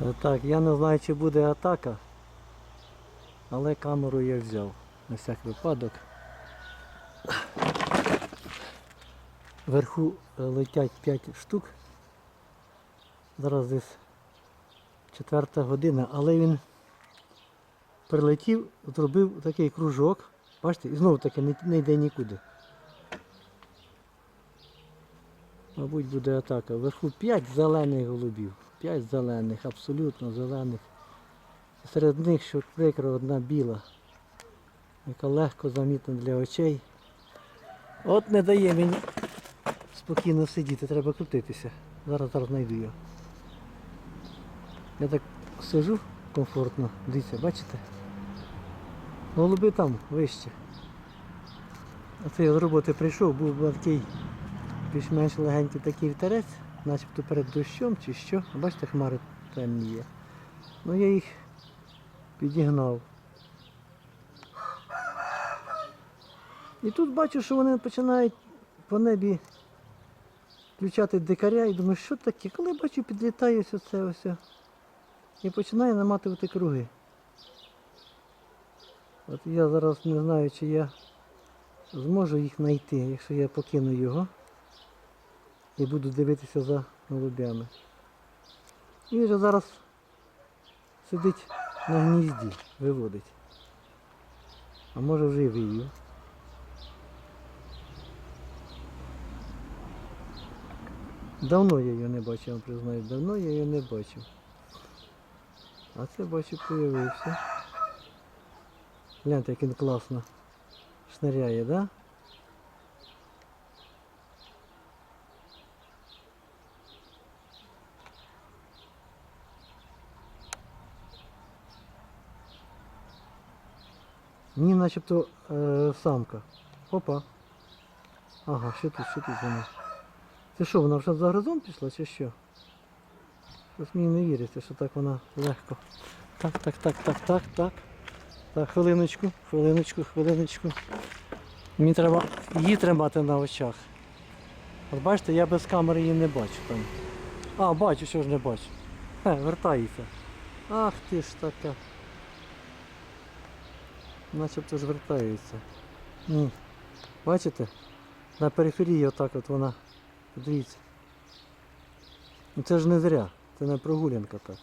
Так, я не знаю, чи буде атака, але камеру я взяв на всяк випадок. Вверху е, летять 5 штук. Зараз десь четверта година, але він прилетів, зробив такий кружок. Бачите, і знову таки не, не йде нікуди. Мабуть, буде атака. Вверху 5 зелених голубів. 5 зелених, абсолютно зелених. Серед них, що прикро, одна біла, яка легко замітна для очей. От не дає мені спокійно сидіти, треба крутитися. Зараз зараз знайду його. Я так сижу комфортно, дивіться, бачите? Голуби там вище. Оце я з роботи прийшов, був такий більш-менш легенький такий вітерець, начебто перед дощом чи що. Бачите, хмари темні є. Ну я їх підігнав. І тут бачу, що вони починають по небі включати дикаря і думаю, що таке? Коли бачу, підлітає ось це ось. І починає наматувати круги. От я зараз не знаю, чи я зможу їх знайти, якщо я покину його і буду дивитися за голубями. Він же зараз сидить на гнізді, виводить. А може вже і вивів. Давно я його не бачив, признаю, давно я його не бачив. А це бачу появився. Гляньте, як він класно шниряє, да? Начебто е, самка. Опа. Ага, що тут, що тут вона? Це що, вона вже за горизонт пішла чи що? Щось мені не віриться, що так вона легко. Так, так, так, так, так, так. Так, хвилиночку, хвилиночку, хвилиночку. Мені треба її тримати на очах. От бачите, я без камери її не бачу там. А, бачу, що ж не бачу. Хе, вертається. Ах ти ж така. Начебто ж. Ні. Бачите? На периферії отак от вона. Подивіться. Ну це ж не зря. Це не прогулянка так.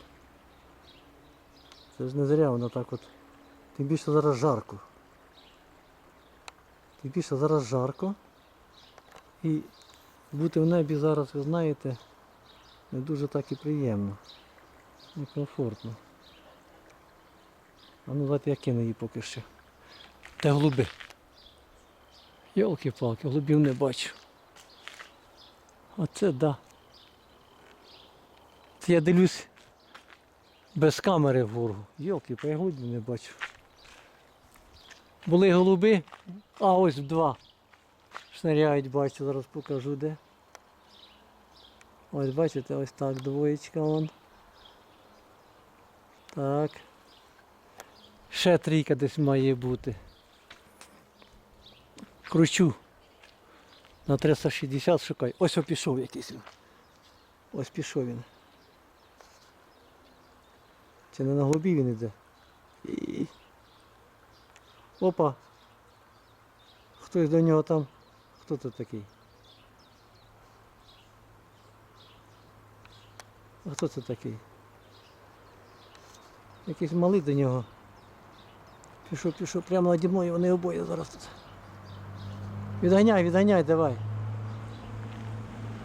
Це ж не зря вона так от. Тим більше зараз жарко. Тим більше зараз жарко. І бути в небі зараз, ви знаєте, не дуже так і приємно. І комфортно. А ну давайте я кину її поки що. Де голуби? Йолки-палки, голубів не бачу. Оце да. Це я дивлюсь без камери вгору. Йолки, я голубів не бачу. Були голуби, а ось два. Шнаряють, бачу, зараз покажу де. Ось бачите, ось так двоєчка вон. Так. Ще трійка десь має бути. Кручу. На 360 шукай. Ось пішов якийсь він. Ось пішов він. Чи не на глубі він іде? І... Опа. Хтось до нього там. Хто це такий? А хто це такий? Якийсь малий до нього. Пішов, пішов, прямо наді мною, вони обоє зараз тут. Відганяй, відганяй, давай.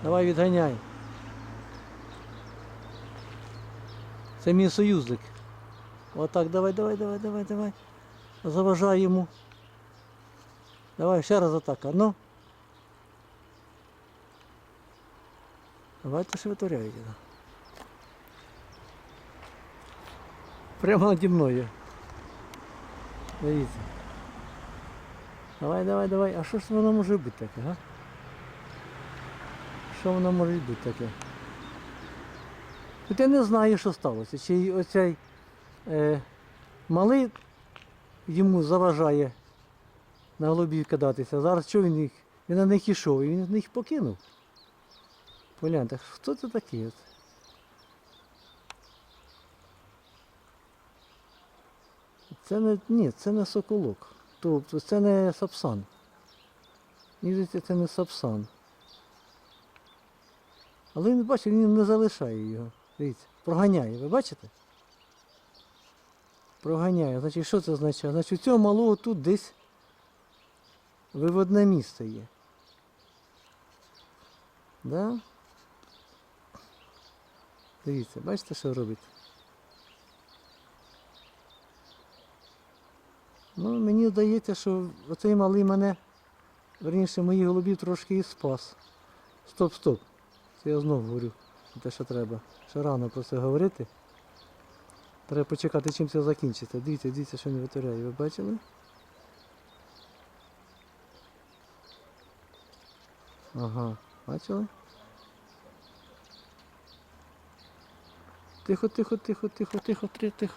Давай відганяй. Це мій союзник. Отак, давай, давай, давай, давай, давай. Заважай йому. Давай, ще раз атака. Ну. Давайте ще витворяйте. Прямо наді мною. Дивіться. Давай, давай, давай. А що ж воно може бути таке, га? Що воно може бути таке? От я не знаю, що сталося. Чи оцей е, малий йому заважає на голубів кидатися. Зараз що він їх? Він на них ішов і він їх покинув. Погляньте, хто це такий? Це не... Ні, це не соколок. Тобто це не сапсан. Мені це не сапсан. Але він, бачите, він не залишає його. Дивіться, проганяє, ви бачите? Проганяє. Значить, що це означає? Значить, у цього малого тут десь виводне місце є. Да? Дивіться, бачите, що робить? Ну, мені здається, що оцей малий мене, верніше, моїх голубів трошки і спас. Стоп, стоп. Це я знову говорю. Те, що треба. Ще рано про це говорити. Треба почекати, чим це закінчиться. Дивіться, дивіться, що він витворяє. Ви бачили? Ага, бачили? Тихо, тихо, тихо, тихо, тихо, тихо.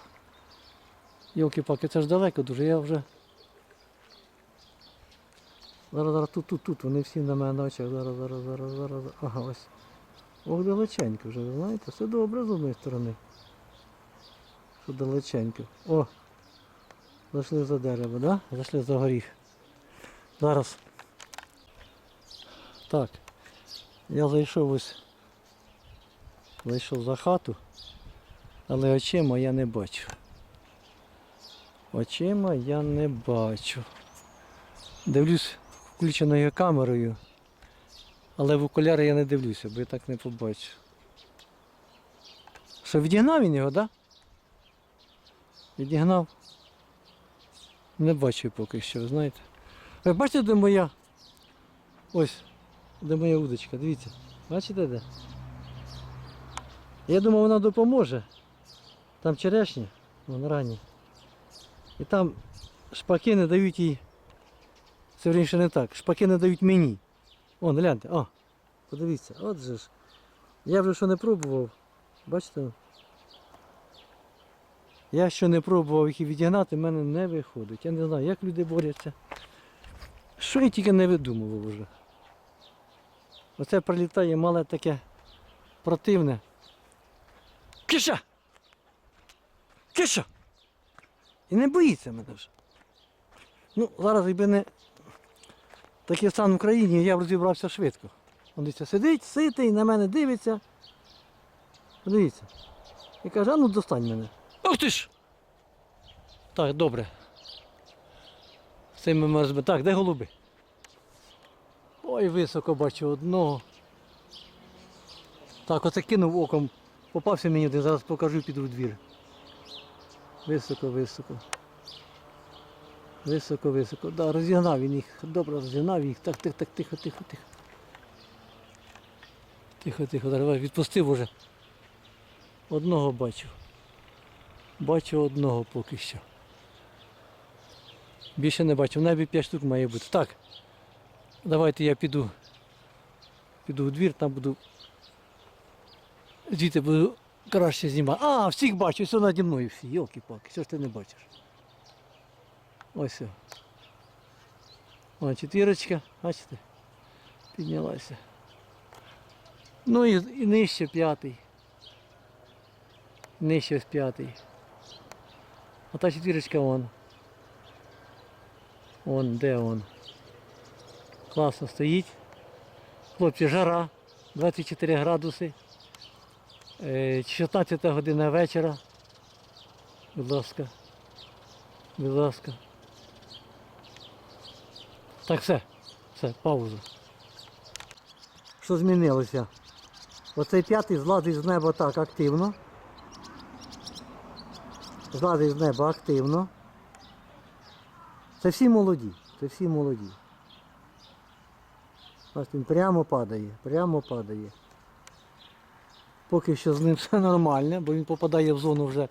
Йолки-палки, це ж далеко дуже, я вже. Зараз, зараз, тут, тут, тут, вони всі на мене на очах. Зараз, зараз, зараз, зараз. Ага, ось. Ох, далеченько вже, ви знаєте, все добре з одної сторони. Що далеченько. О! Зайшли за дерево, да? Зайшли за горіх. Зараз. Так. Я зайшов ось. Зайшов за хату, але очима я не бачу. Очима я не бачу. Дивлюсь включеною камерою, але в окуляри я не дивлюся, бо я так не побачу. Що, відігнав він його, так? Да? Відігнав. Не бачу поки що, знаєте. Ви бачите, де моя? Ось, де моя удочка, дивіться. Бачите де? Я думав, вона допоможе. Там черешня, вон ранні. І там шпаки не дають їй. Це вірніше не так. Шпаки не дають мені. Вон, гляньте, о, подивіться, от же ж. Я вже що не пробував. Бачите? Я що не пробував їх відігнати, в мене не виходить. Я не знаю, як люди борються. Що я тільки не видумував вже. Оце прилітає мале таке противне. Киша! Киша! І не боїться мене вже. Ну, зараз якби не такий стан в Україні, я б розібрався швидко. Він дивіться, сидить, ситий, на мене дивиться. Подивіться. І каже, а ну достань мене. Ох ти ж! Так, добре. Цим ми розбили. Так, де голуби? Ой, високо бачу одного. Так, оце кинув оком. Попався мені один, зараз покажу піду в двір. Високо, високо. Високо, високо. Да, розігнав він їх. Добре розігнав їх. Так, так, так, тихо, тихо, тихо. Тихо, тихо, давай, відпустив уже. Одного бачу. Бачу одного поки що. Більше не бачу. В небі 5 штук має бути. Так. Давайте я піду. Піду в двір, там буду. Звідти буду краще знімати. А, всіх бачу, все наді мною всі. Йолки-палки, що ж ти не бачиш? Ось все. О, четвірочка, бачите? Піднялася. Ну і, і нижче п'ятий. Нижче ось п'ятий. А та четвірочка вон. Вон, де он. Класно стоїть. Хлопці, жара, 24 градуси. Е, 16 година вечора. Будь ласка. Будь ласка. Так, все. Все, пауза. Що змінилося? Оцей п'ятий злазить з неба так активно. Злазить з неба активно. Це всі молоді. Це всі молоді. Бачите, він прямо падає, прямо падає. Поки що з ним все нормально, бо він попадає в зону вже,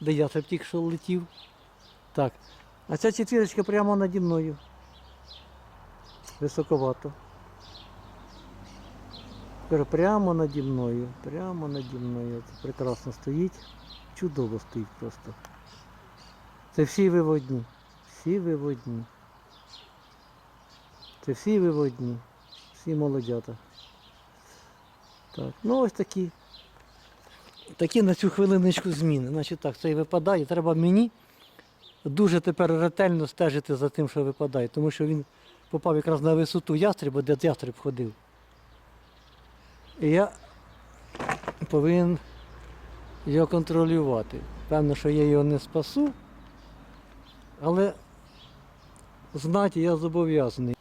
де я тільки що летів. Так. А ця четвірочка прямо наді мною. Високовато. Прямо наді мною, прямо наді мною. Це прекрасно стоїть. Чудово стоїть просто. Це всі виводні. Всі виводні. Це всі виводні. Всі молодята. Так, ну ось такі. Такі на цю хвилиночку зміни. Значить так, цей випадає. Треба мені дуже тепер ретельно стежити за тим, що випадає, тому що він попав якраз на висоту ястреба, де ястреб ходив. І я повинен його контролювати. Певно, що я його не спасу, але знати я зобов'язаний.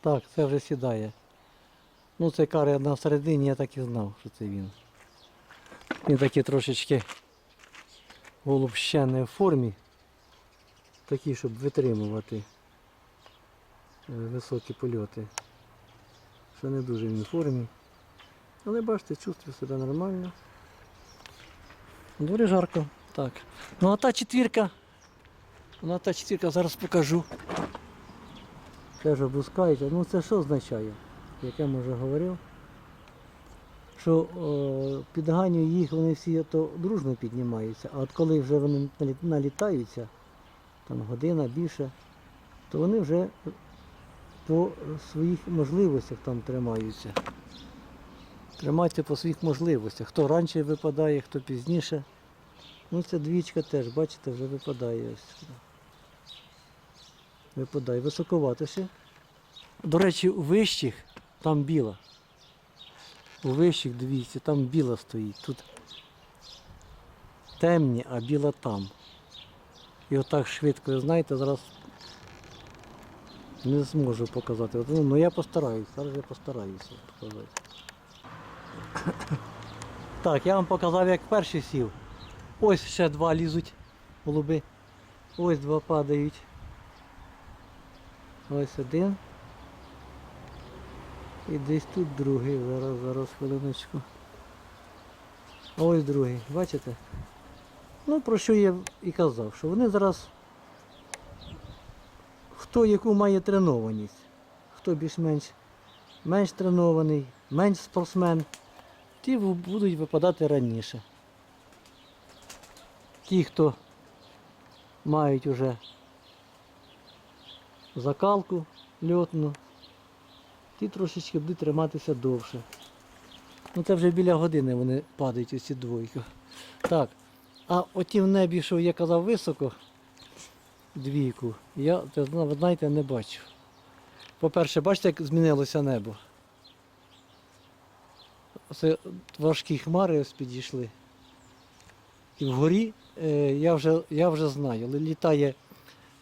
Так, це вже сідає. Ну, це кари на середині, я так і знав, що це він. Він такий трошечки голуб ще не в формі. Такий, щоб витримувати е, високі польоти. Ще не дуже він в формі. Але бачите, чувствую себе нормально. Дуже жарко. Так. Ну а та четвірка. Ну а та четвірка зараз покажу. Теж опускається. Ну це що означає? Як я вже говорив, що о, підганю їх вони всі то дружно піднімаються, а от коли вже вони налітаються, там година більше, то вони вже по своїх можливостях там тримаються. Тримайте по своїх можливостях. Хто раніше випадає, хто пізніше. Ну ця двічка теж, бачите, вже випадає ось. Випадає. Високовато ще. До речі, у вищих там біла. У вищих, дивіться, там біла стоїть. Тут темні, а біла там. І отак швидко, ви знаєте, зараз не зможу показати. От, Ну, ну я постараюсь, зараз я постараюся показати. Так, я вам показав, як перший сів. Ось ще два лізуть голуби. Ось два падають. Ось один. І десь тут другий. Зараз, зараз хвилиночку. Ось другий, бачите? Ну, про що я і казав, що вони зараз хто яку має тренованість, хто більш-менш менш тренований, менш спортсмен, ті будуть випадати раніше. Ті, хто мають уже закалку льотну, ті трошечки будуть триматися довше. Ну це вже біля години вони падають ці двойки. Так. А оті в небі, що я казав високо, двійку, я знаєте, не бачу. По-перше, бачите, як змінилося небо. Це важкі хмари ось підійшли. І вгорі е, я, вже, я вже знаю, літає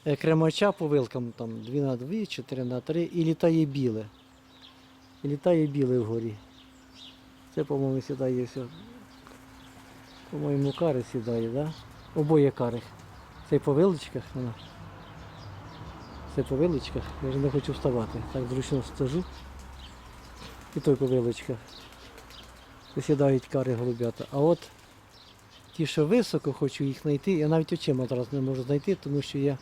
е, кремача по вилкам там 2 на 2, 4 на 3 і літає біле. І літає біле вгорі. Це, по-моєму, сідає все. По-моєму, кари сідає, да? Обоє кари. Це по вилочках. Це по вилочках. Я вже не хочу вставати. Так зручно стежу. І той по вилочках. Сідають кари голубята. А от ті, що високо, хочу їх знайти, я навіть очима зараз не можу знайти, тому що я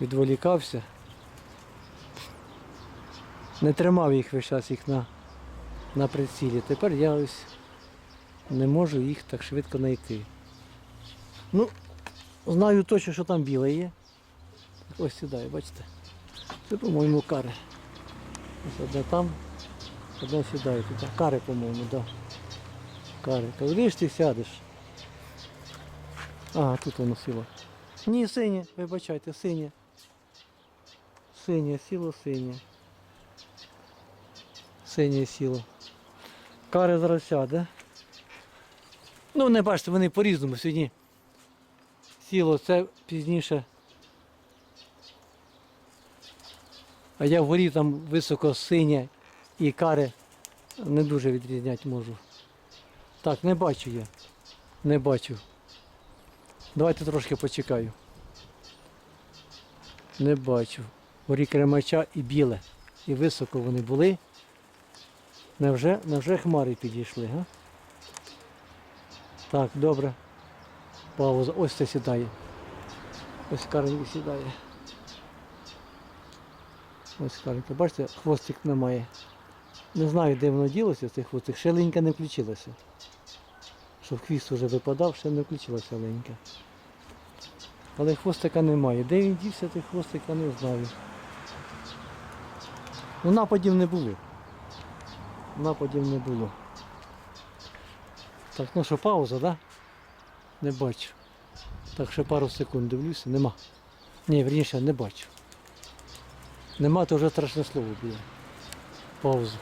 відволікався. Не тримав їх весь час їх на, на прицілі. Тепер я ось не можу їх так швидко знайти. Ну, знаю точно, що там біле є. Ось сідає, бачите. Це, по-моєму, кари. Ось одне там, одне сідає тут. Кари, по-моєму, так. Да. Кари. Коли ж ти сядеш? Ага, тут воно сіло. Ні, синє, вибачайте, синє. Синє, сіло синє. Синє сіло. Кари зараз сяде. Ну, не бачите, вони по-різному сьогодні. Сіло це пізніше. А я вгорі там високо синє і кари не дуже відрізняти можу. Так, не бачу я. Не бачу. Давайте трошки почекаю. Не бачу. Горі кремача і біле. І високо вони були. Невже, невже хмари підійшли, га? Так, добре. Пауза. Ось це сідає. Ось каренька сідає. Ось каренька. Бачите, хвостик немає. Не знаю, де воно ділося, цей хвостик. Ще ленька не включилася. Щоб хвіст вже випадав, ще не включилася ленька. Але хвостика немає. Де він дівся, той хвостик, я не знаю. Ну, нападів не було. Нападів не було. Так, ну що, пауза? Да? Не бачу. Так ще пару секунд дивлюся, нема. Ні, верніше, не бачу. Нема, то вже страшне слово буде. Паузу.